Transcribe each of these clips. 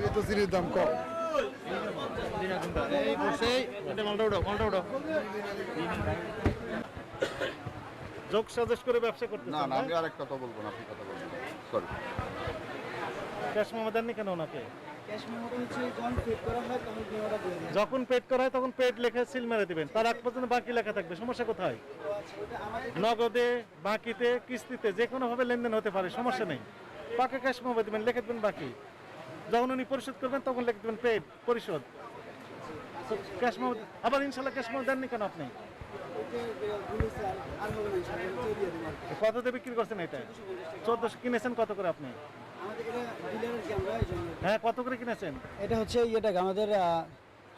বাইরে তো চিনির দাম কম। যোগ সাজেস্ট করে ব্যবসা করতে না না আমি আরেক কথা বলব না আপনি কথা বলবেন সরি ক্যাশ কেন ওনাকে? ক্যাশ মেমোটা হচ্ছে যখন পেড করা হয় তখন মেমোটা দিয়ে দেয় যখন পেড করা হয় তখন পেড লেখা সিল মেরে দিবেন। তার আগ পর্যন্ত বাকি লেখা থাকবে সমস্যা কোথায়? নগদে বাকিতে কিস্তিতে যে কোনো ভাবে লেনদেন হতে পারে সমস্যা নেই। পাকা ক্যাশ মেমো দিবেন লিখে দেবেন বাকি। যখন উনি পরিশোধ করবেন তখন লিখে দেবেন পেড পরিশোধ। ক্যাশ মেমো আবার ইনশাল্লাহ ক্যাশ মেমো দেননি কেন আপনি? ওইটা বলেছে আর আর হবে না ইনশাআল্লাহ ওইটা দিয়ে দেবো আর কি। কত দিয়ে বিক্রি করছেন এটা? চোদ্দশো কিনেছেন কত করে আপনি? হ্যাঁ কত করে কিনেছেন? এটা হচ্ছে ইয়ে টাকা আমাদের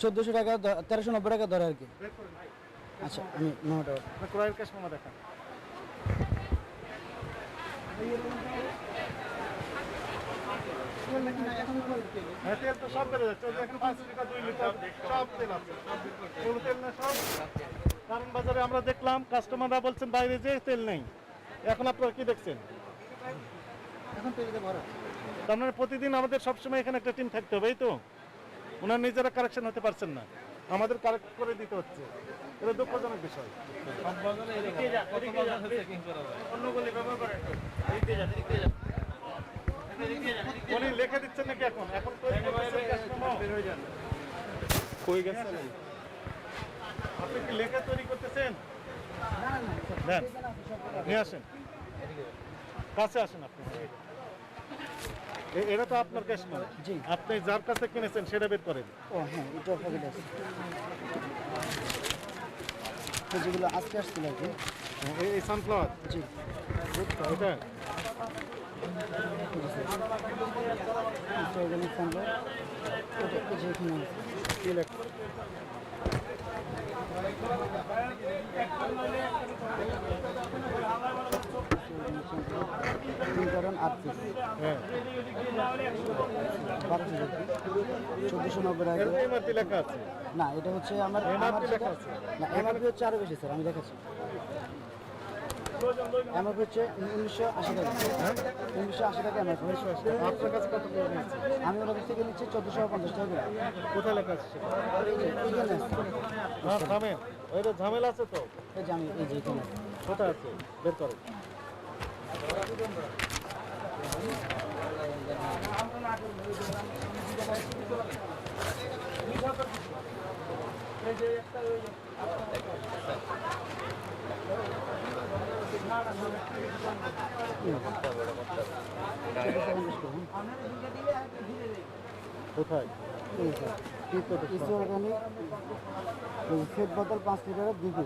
চোদ্দোশো টাকা তেরোশো নব্বই টাকা ধরে আর কি। আচ্ছা আমি ক্রয়ের ক্যাশ মেমো দেখান। হ্যাঁ তেল তো সব বেড়ে যাচ্ছে ওই পাঁচ লিটার দুই লিটার সব তেল আছে। কোনো তেল না সব। কারণ বাজারে আমরা দেখলাম কাস্টমাররা বলছেন বাইরে যে তেল নেই। এখন আপনারা কি দেখছেন? এখন পেজে ভরা তার মানে প্রতিদিন আমাদের সবসময় এখানে একটা টিম থাকতে হবে এই তো? ওনার নিজেরা কারেকশন হতে পারছেন না। আমাদের কারেক্ট করে দিতে হচ্ছে। এটা দুঃখজনক বিষয়। উনি লিখে দিচ্ছেন নাকি এখন? এখন তৈরি করতেছেন cash memo? কই গেছেন? আপনি কি লেখা তৈরি করতেছেন? দেন নিয়ে আসেন। কাছে আসেন আপনি। এটা তো আপনার ক্যাশ জি। আপনি যার কাছে কিনেছেন সেটা বের করেন। ও হ্যাঁ এটা পকেট আছে। তো যেগুলো আজকে আসছিল আর কি। এই- এই সানফ্লাওয়ার জি। এটা? তিন নব্বই টাকা না এটা হচ্ছে আমার আমার লেখা আছে। না এমআরপি হচ্ছে আরও বেশি স্যার আমি দেখাচ্ছি এমআরপি হচ্ছে উনিশশো আশি টাকা উনিশশো আশি টাকা এমআরপি আপনার কাছে কত করে নিয়েছে? আমি কাছ থেকে নিচ্ছি চোদ্দোশো পঞ্চাশ টাকা কোথায় লেখা আছে? এই যে। না থামেন ওইটা ঝামেলা আছে তো। এই যে আমি এই যে এখানে। কোথায় আছে? বের করো। চোদ্দোশো পঞ্চাশ করুন কোথায় এই স্যার কি করতে ইসি অর্গানিক ফেট বদল পাঁচ লিটারের পিস